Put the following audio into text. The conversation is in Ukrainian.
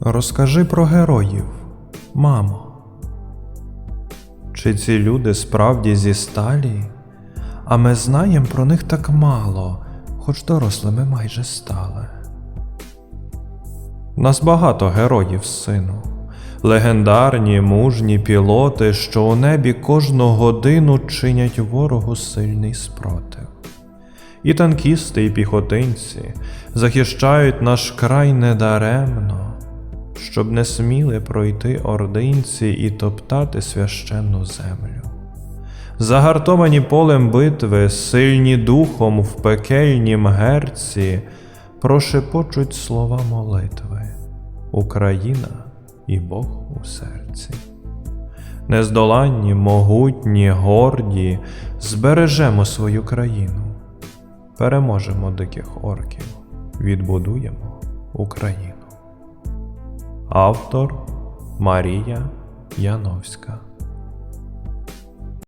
Розкажи про героїв, мамо. Чи ці люди справді зі сталі? А ми знаємо про них так мало, хоч дорослими майже стали. Нас багато героїв, сину, легендарні, мужні пілоти, що у небі кожну годину чинять ворогу сильний спротив. І танкісти, і піхотинці захищають наш край недаремно, щоб не сміли пройти ординці і топтати священну землю. Загартовані полем битви, сильні духом в пекельнім герці, прошепочуть слова молитви Україна і Бог у серці. Нездоланні, могутні, горді, збережемо свою країну, переможемо диких орків, відбудуємо Україну. Автор Марія Яновська